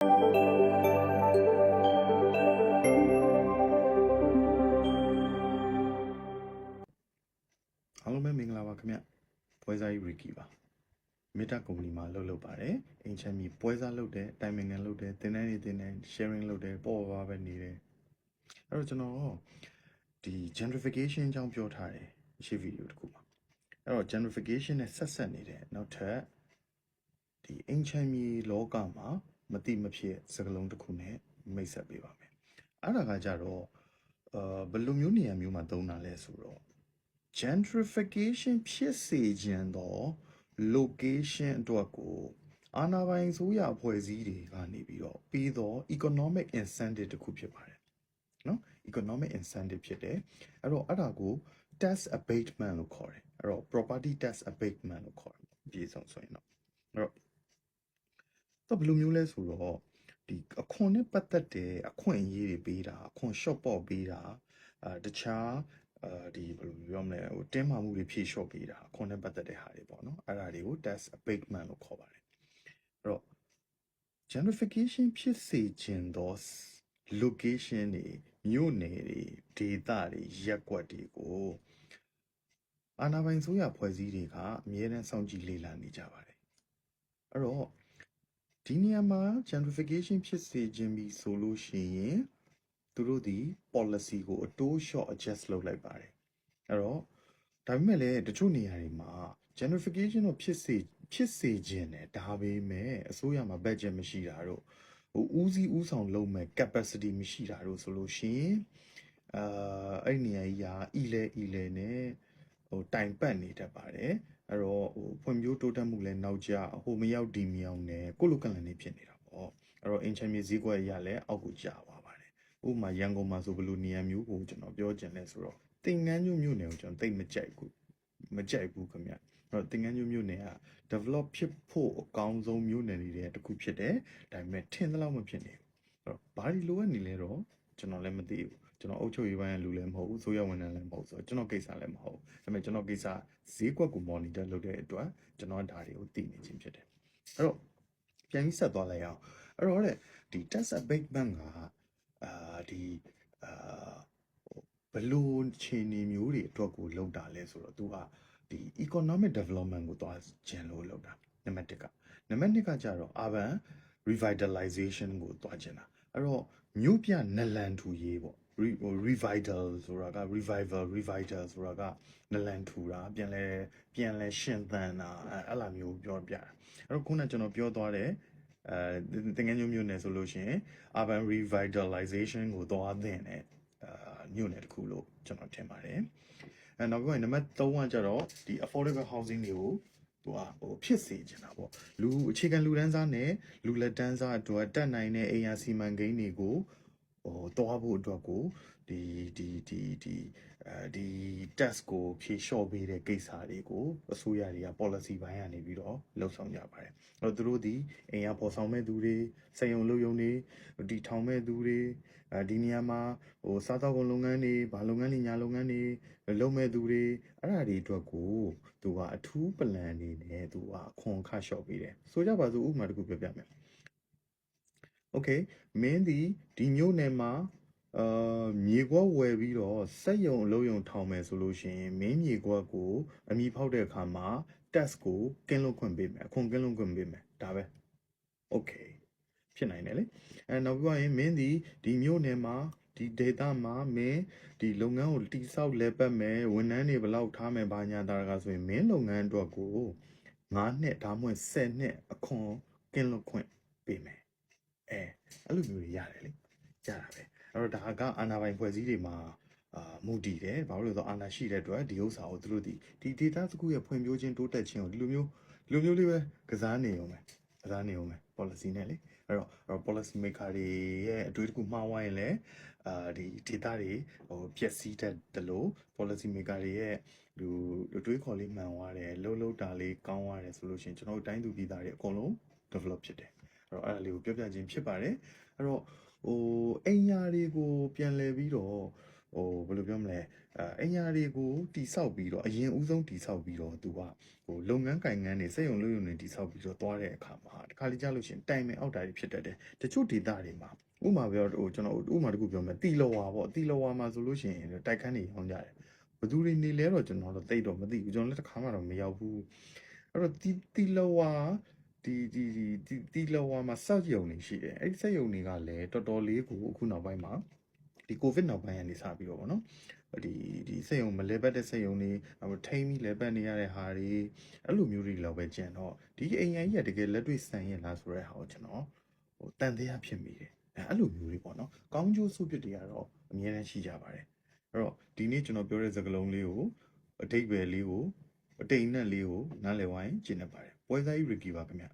အားလုံးပဲမင်္ဂလာပါခင်ဗျပွဲစားကြီးရီကီပါမေတ္တာကုမ္ပဏီမှာလုပ်လုပ်ပါတယ်အင်ချမ်းမီပွဲစားလုပ်တယ်တိုင်ပင်ခံလုပ်တယ်တင်တန်းနေတင်တန်း sharing လုပ်တယ်ပေါ်ပါပဲနေတယ်အဲ့တော့ကျွန်တော်ဒီ gentrification အကြောင်းပြောထားတယ်ရှေ့ဗီဒီယိုတစ်ခုမှာအဲ့တော့ gentrification နဲ့ဆက်ဆက်နေတဲ့နောက်ထပ်ဒီအင်ချမ်းမီလောကမှာ မတိမဖြစ်စကလုံးတစ်ခုနဲ့မိတ်ဆက်ပေးပါမယ်အဲ့ဒါကကြတော့အာဘယ်လိုမျိုးနေရာမျိုးမှာသုံးတာလဲဆိုတော့ gentrification ဖြစ်စေခြင်းသော location အတွက်ကိုအာဏာပိုင်ဆိုရအဖွဲ့အစည်းတွေကနေပြီးတော့ပြီးတော့ economic incentive တစ်ခုဖြစ်ပါတယ်နော် economic incentive ဖြစ်တယ်အဲ့တော့အဲ့ဒါကို tax abatement လို့ခေါ်တယ်အဲ့တော့ property tax abatement လို့ခေါ်တယ်အပြည့်စုံဆိုရင်တော့အဲ့တော့ တော့ဘယ်လိုမျိုးလဲဆိုတော့ဒီအခွန်နဲ့ပတ်သက်တဲ့အခွင့်အရေးတွေပေးတာအခွန် short ပေါ့ပေးတာအာတခြားအာဒီဘယ်လိုပြောမလဲဟိုတင်းမာမှုတွေဖြည့်လျှော့ပေးတာအခွန်နဲ့ပတ်သက်တဲ့ဟာတွေပေါ့နော်အဲ့ဒါတွေကို tax abatement လို့ခေါ်ပါတယ်အဲ့တော့ gentrification ဖြစ်စေခြင်းသော location တွေမြို့နယ်တွေဒေသတွေရပ်ကွက်တွေကိုအာဏာပိုင်ဆိုရဖွဲ့စည်းတွေကအမြဲတမ်းစောင့်ကြည့်လေ့လာနေကြပါတယ်အဲ့တော့ ဒီနေရာမှာ gentrification ဖြစ်စေခြင်းပြီဆိုလို့ရှိရင်သူတို့ဒီ policy ကိုအတိုးလျှော့ adjust လုပ်လိုက်ပါတယ်အဲ့တော့ဒါပေမဲ့လည်းတချို့နေရာတွေမှာ gentrification တော့ဖြစ်စေဖြစ်စေခြင်းတယ်ဒါပေမဲ့အစိုးရမှာ budget မရှိတာတော့ဟိုဦးစီးဦးဆောင်လုပ်မဲ့ capacity မရှိတာတော့ဆိုလို့ရှိရင်အာအဲ့ဒီနေရာကြီးဟာ ile ile နဲ့ဟိုတိုင်ပတ်နေတတ်ပါတယ် အဲ့တော့ဟိုဖွံ့ဖြိုးတိုးတက်မှုလည်းနောက်ကျဟိုမရောက်ဒီမရောက်နဲ့ကိုလိုကလန်နေဖြစ်နေတာပေါ့အဲ့တော့အင်ချမ်းမြေဈေးကွက်အရလည်းအောက်ကိုကျသွားပါတယ်ဥပမာရန်ကုန်မှာဆိုဘယ်လိုနေရာမျိုးကိုကျွန်တော်ပြောချင်လဲဆိုတော့တင်ငန်းညွမြို့နယ်ကိုကျွန်တော်သိပ်မကြိုက်ဘူးမကြိုက်ဘူးခင်ဗျအဲ့တော့တင်ငန်းညွမြို့နယ်က develop ဖြစ်ဖို့အကောင်းဆုံးမြို့နယ်တွေထဲတစ်ခုဖြစ်တယ်ဒါပေမဲ့ထင်သလောက်မဖြစ်နေဘူးအဲ့တော့ဘာဒီလိုကနေလဲတော့ကျွန်တော်လည်းမသိဘူး ကျွန်တော်အုပ်ချုပ်ရေးပိုင်းကလူလည်းမဟုတ်ဘူးဆိုရဝန်ထမ်းလည်းမဟုတ်ဆိုတော့ကျွန်တော်ကိစ္စလည်းမဟုတ်ဘူးဒါပေမဲ့ကျွန်တော်ကိစ္စဈေးကွက်ကို monitor လုပ်တဲ့အတွက်ကျွန်တော်ဒါတွေကိုသိနေခြင်းဖြစ်တယ်အဲ့တော့ပြန်ပြီးဆက်သွားလိုက်အောင်အဲ့တော့တဲ့ဒီ tax abatement ကအာဒီအာဟိုဘယ်လိုခြေနေမျိုးတွေအတွက်ကိုလောက်တာလဲဆိုတော့သူကဒီ economic development ကိုသွားကျင်လို့လောက်တာနံပါတ်1ကနံပါတ်2ကကြတော့ urban revitalization ကိုသွားကျင်တာအဲ့တော့မြို့ပြနလန်ထူရေးပေါ့ re- ဟို revital ဆိုတာက revival revital ဆိုတာကနလန်ထူတာပြန်လဲပြန်လဲရှင်သန်တာအဲ့အဲ့လိုမျိုးပြောပြတာအဲ့တော့ခုနကကျွန်တော်ပြောသွားတယ်အဲတင်ငယ်ညမျိုးနယ်ဆိုလို့ရှိရင် urban revitalization ကိုသွားသင့်တယ်အာမြို့နယ်တစ်ခုလို့ကျွန်တော်ထင်ပါတယ်အဲနောက်ပြီးတော့နံပါတ်3ကကျတော့ဒီ affordable housing တွေကိုသူကဟိုဖြစ်စေချင်တာပေါ့လူအခြေခံလူတန်းစားနဲ့လူလက်တန်းစားအတွက်တက်နိုင်တဲ့အိမ်ယာစီမံကိန်းတွေကို ဟိုတွားဖို့အတွက်ကိုဒီဒီဒီဒီအဲဒီ test ကိုဖြေလျှော့ပေးတဲ့ကိစ္စတွေကိုအစိုးရတွေက policy ဘိုင်းကနေပြီးတော့လှုပ်ဆောင်ကြပါတယ်အဲ့တော့သူတို့ဒီအိမ်ယာပေါ်ဆောင်မဲ့သူတွေစက်ရုံလုပ်ရုံတွေဒီထောင်မဲ့သူတွေအဲဒီနေရာမှာဟိုစားသောက်ကုန်လုပ်ငန်းတွေဘာလုပ်ငန်းတွေညာလုပ်ငန်းတွေလုပ်မဲ့သူတွေအဲ့ဒါတွေအတွက်ကိုသူကအထူးပလန်အနေနဲ့သူကအခွန်အခလျှော့ပေးတယ်ဆိုကြပါစို့ဥပမာတစ်ခုပြောပြမယ် Okay မင်းဒီဒီမြို့နယ်မှာအာမြေကွက်ဝယ်ပြီးတော့စက်ယုံအလုံးယုံထောင်မယ်ဆိုလို့ရှိရင်မင်းမြေကွက်ကိုအမိဖောက်တဲ့အခါမှာ tax ကိုကင်းလွတ်ခွင့်ပေးမယ်အခွန်ကင်းလွတ်ခွင့်ပေးမယ်ဒါပဲ Okay ဖြစ်နိုင်တယ်လေအဲနောက်ပြီးတော့ရင်မင်းဒီဒီမြို့နယ်မှာဒီ data မှာမင်းဒီလုပ်ငန်းကိုတိစောက်လဲပတ်မယ်ဝန်ထမ်းတွေဘယ်လောက်ထားမယ်ဘာညာတာကဆိုရင်မင်းလုပ်ငန်းအတွက်ကို9နှစ်ဒါမှမဟုတ်10နှစ်အခွန်ကင်းလွတ်ခွင့်ပေးမယ် အဲအဲ့လိုမျိုးတွေရတယ်လေရတာပဲအဲ့တော့ဒါကအာနာပိုင်ဖွဲ့စည်းတွေမှာအာမူတည်တယ်ဘာလို့လဲဆိုတော့အာနာရှိတဲ့အတွက်ဒီဥစ္စာကိုသူတို့ဒီဒီ data စကူရဲ့ဖွံ့ဖြိုးခြင်းတိုးတက်ခြင်းကိုဒီလိုမျိုးဒီလိုမျိုးလေးပဲကစားနေအောင်ပဲကစားနေအောင်ပဲ policy နဲ့လေအဲ့တော့အဲ့တော့ policy maker တွေရဲ့အတွေ့အကြုံမှားဝိုင်းရင်လည်းအာဒီ data တွေဟိုပျက်စီးတတ်တယ်လို့ policy maker တွေရဲ့လူလူတွေးခေါ်လေးမှန်သွားတယ်လှုပ်လှုပ်တာလေးကောင်းသွားတယ်ဆိုလို့ရှိရင်ကျွန်တော်တို့တိုင်းသူပြည်သားတွေအကုန်လုံး develop ဖြစ်တယ် အဲ့တော့အဲ့ဒါလေးကိုပြောပြခြင်းဖြစ်ပါတယ်အဲ့တော့ဟိုအိမ်ယာတွေကိုပြန်လဲပြီးတော့ဟိုဘယ်လိုပြောမလဲအဲအညာတွေကိုတိဆောက်ပြီးတော့အရင်ဦးဆုံးတိဆောက်ပြီးတော့သူကဟိုလုပ်ငန်းကိုင်ငန်းတွေစက်ရုံလုပ်ရုံတွေတိဆောက်ပြီးတော့သွားတဲ့အခါမှာတခါလေကြာလို့ရှိရင်တိုင်ပင်အောက်တာတွေဖြစ်တတ်တယ်တချို့ဒေသတွေမှာဥပမာပြောဟိုကျွန်တော်ဥပမာတစ်ခုပြောမယ်တီလောဝါပေါ့တီလောဝါမှာဆိုလို့ရှိရင်တိုက်ခန်းတွေရောင်းကြတယ်ဘယ်သူတွေနေလဲတော့ကျွန်တော်တော့သိတော့မသိဘူးကျွန်တော်လည်းတစ်ခါမှတော့မရောက်ဘူးအဲ့တော့တီတီလောဝါ ဒီဒီဒီဒီဒီလောဝါမှာစက်ရုံတွေရှိတယ်အဲ့ဒီစက်ရုံတွေကလည်းတော်တော်လေးကိုအခုနောက်ပိုင်းမှာဒီကိုဗစ်နောက်ပိုင်းကနေစပြီးတော့ဗောနော်ဒီဒီစက်ရုံမလဲပတ်တဲ့စက်ရုံတွေအမထိမ့်ပြီးလဲပတ်နေရတဲ့ဟာတွေအဲ့လိုမျိုးတွေလောက်ပဲကျန်တော့ဒီအိမ်ရန်ကြီးကတကယ်လက်တွေ့ဆန်ရဲ့လားဆိုတဲ့ဟာကိုကျွန်တော်ဟိုတန်တရားဖြစ်မိတယ်အဲ့အဲ့လိုမျိုးတွေပေါ့နော်ကောင်းကျိုးစုပ်ပြစ်တွေကတော့အများတန်းရှိကြပါတယ်အဲ့တော့ဒီနေ့ကျွန်တော်ပြောတဲ့စကားလုံးလေးကိုအတိတ်ပဲလေးကိုအတိတ်နဲ့လေးကိုနားလည်ဝိုင်းကျင့်နေပါတယ် ပွဲစားကြီး review ပါခင်ဗျ